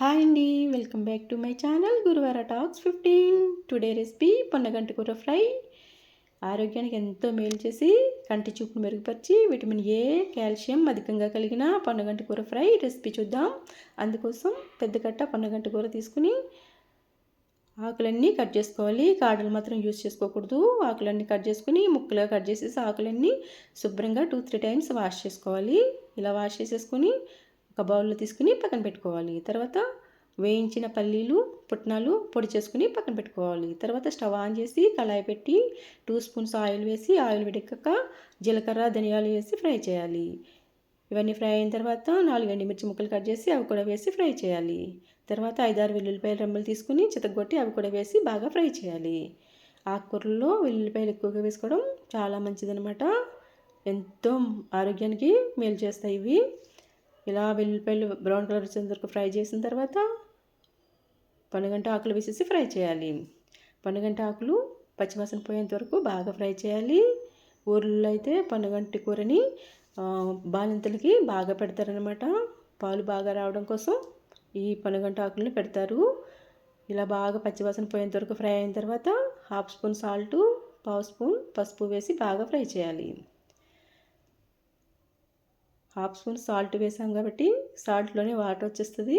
Hi అండి welcome back to my channel గురువార talks fifteen. Today recipe పొన్నగంటి కూర fry. ఆరోగ్యానికి ఎంతో మేలు చేసి కంటి చూపును మెరుగుపరిచి విటమిన్ ఏ కాల్షియం అధికంగా కలిగిన పొన్నగంటి కూర ఫ్రై రెసిపీ చూద్దాం. అందుకోసం పెద్ద కట్ట పొన్నగంటి కూర తీసుకుని ఆకులన్నీ కట్ చేసుకోవాలి. కాడలు మాత్రం యూజ్ చేసుకోకూడదు. ఆకులన్నీ కట్ చేసుకుని ముక్కలుగా కట్ చేసేసి ఆకులన్నీ శుభ్రంగా టూ త్రీ టైమ్స్ వాష్ చేసుకోవాలి. ఇలా వాష్ చేసేసుకొని ఒక బౌల్లో తీసుకుని పక్కన పెట్టుకోవాలి. తర్వాత వేయించిన పల్లీలు పుట్నాలు పొడి చేసుకుని పక్కన పెట్టుకోవాలి. తర్వాత స్టవ్ ఆన్ చేసి కళాయి పెట్టి టూ స్పూన్స్ ఆయిల్ వేసి ఆయిల్ పెట్టాక జీలకర్ర ధనియాలు వేసి ఫ్రై చేయాలి. ఇవన్నీ ఫ్రై అయిన తర్వాత నాలుగు ఎండుమిర్చి ముక్కలు కట్ చేసి అవి కూడా వేసి ఫ్రై చేయాలి. తర్వాత ఐదారు వెల్లుల్లిపాయలు రెమ్మలు తీసుకుని చితగొట్టి అవి కూడా వేసి బాగా ఫ్రై చేయాలి. ఆకుకూరల్లో వెల్లుల్లిపాయలు ఎక్కువగా వేసుకోవడం చాలా మంచిదనమాట ఎంతో ఆరోగ్యానికి మేలు చేస్తాయి ఇవి. ఇలా వెల్లుల్లిపాయలు బ్రౌన్ కలర్ వచ్చేంత వరకు ఫ్రై చేసిన తర్వాత పనుగంట ఆకులు వేసేసి ఫ్రై చేయాలి. పనుగంట ఆకులు పచ్చివాసన పోయేంత వరకు బాగా ఫ్రై చేయాలి. ఊర్లలో అయితే పనుగంటి కూరని బాలింతలకి బాగా పెడతారనమాట పాలు బాగా రావడం కోసం ఈ పనుగంట ఆకులను పెడతారు. ఇలా బాగా పచ్చివాసన పోయేంత వరకు ఫ్రై అయిన తర్వాత హాఫ్ స్పూన్ సాల్టు పావు స్పూన్ పసుపు వేసి బాగా ఫ్రై చేయాలి. హాఫ్ స్పూన్ సాల్ట్ వేసాం కాబట్టి సాల్ట్లోనే వాటర్ వచ్చేస్తుంది.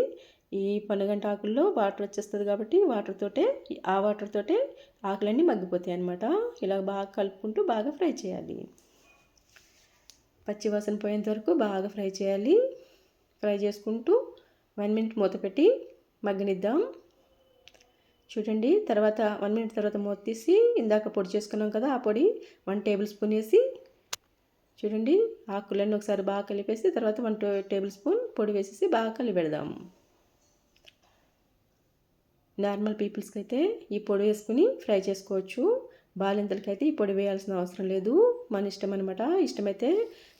ఈ పనుగంట ఆకుల్లో వాటర్ వచ్చేస్తుంది కాబట్టి వాటర్ తోటే ఆ వాటర్తోటే ఆకులన్నీ మగ్గిపోతాయి అనమాట ఇలా బాగా కలుపుకుంటూ బాగా ఫ్రై చేయాలి. పచ్చివాసన పోయేంత వరకు బాగా ఫ్రై చేయాలి. ఫ్రై చేసుకుంటూ వన్ మినిట్ మూత పెట్టి మగ్గనిద్దాం. చూడండి తర్వాత వన్ మినిట్ తర్వాత మూత తీసి ఇందాక పొడి చేసుకున్నాం కదా ఆ పొడి వన్ టేబుల్ స్పూన్ వేసి చూడండి ఆకులన్నీ ఒకసారి బాగా కలిపేసి తర్వాత వన్ టేబుల్ స్పూన్ పొడి వేసేసి బాగా కలిపెడదాం నార్మల్ పీపుల్స్కి అయితే ఈ పొడి వేసుకుని ఫ్రై చేసుకోవచ్చు. బాలింతలకైతే ఈ పొడి వేయాల్సిన అవసరం లేదు. మన ఇష్టం అనమాట ఇష్టమైతే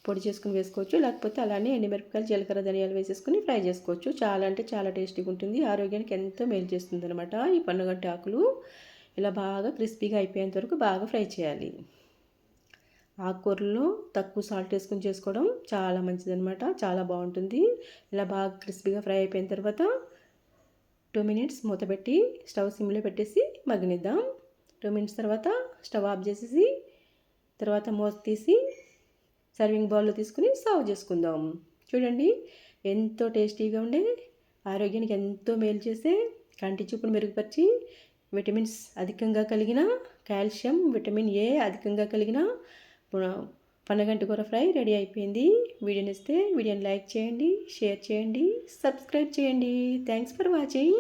పొడి చేసుకుని వేసుకోవచ్చు. లేకపోతే అలానే ఎండిమిరపకాయలు జీలకర్ర ధనియాలు వేసేసుకుని ఫ్రై చేసుకోవచ్చు. చాలా అంటే చాలా టేస్టీగా ఉంటుంది. ఆరోగ్యానికి ఎంతో మేలు చేస్తుంది అనమాట ఈ పండుగ ఆకులు. ఇలా బాగా క్రిస్పీగా అయిపోయేంత వరకు బాగా ఫ్రై చేయాలి. ఆకుకూరలు తక్కువ సాల్ట్ వేసుకుని చేసుకోవడం చాలా మంచిదనమాట చాలా బాగుంటుంది. ఇలా బాగా క్రిస్పీగా ఫ్రై అయిపోయిన తర్వాత టూ మినిట్స్ మూత పెట్టి స్టవ్ సిమ్లో పెట్టేసి మగ్గనిద్దాం. టూ మినిట్స్ తర్వాత స్టవ్ ఆఫ్ చేసేసి తర్వాత మూత తీసి సర్వింగ్ బౌల్లో తీసుకుని సర్వ్ చేసుకుందాం. చూడండి ఎంతో టేస్టీగా ఉండే ఆరోగ్యానికి ఎంతో మేలు చేసే కంటి చూపును మెరుగుపరిచి విటమిన్స్ అధికంగా కలిగిన కాల్షియం విటమిన్ ఏ అధికంగా కలిగిన పన్నగంటి కూర ఫ్రై రెడీ అయిపోయింది. వీడియోని ఇస్తే వీడియోని లైక్ చేయండి షేర్ చేయండి సబ్స్క్రైబ్ చేయండి. Thanks for watching.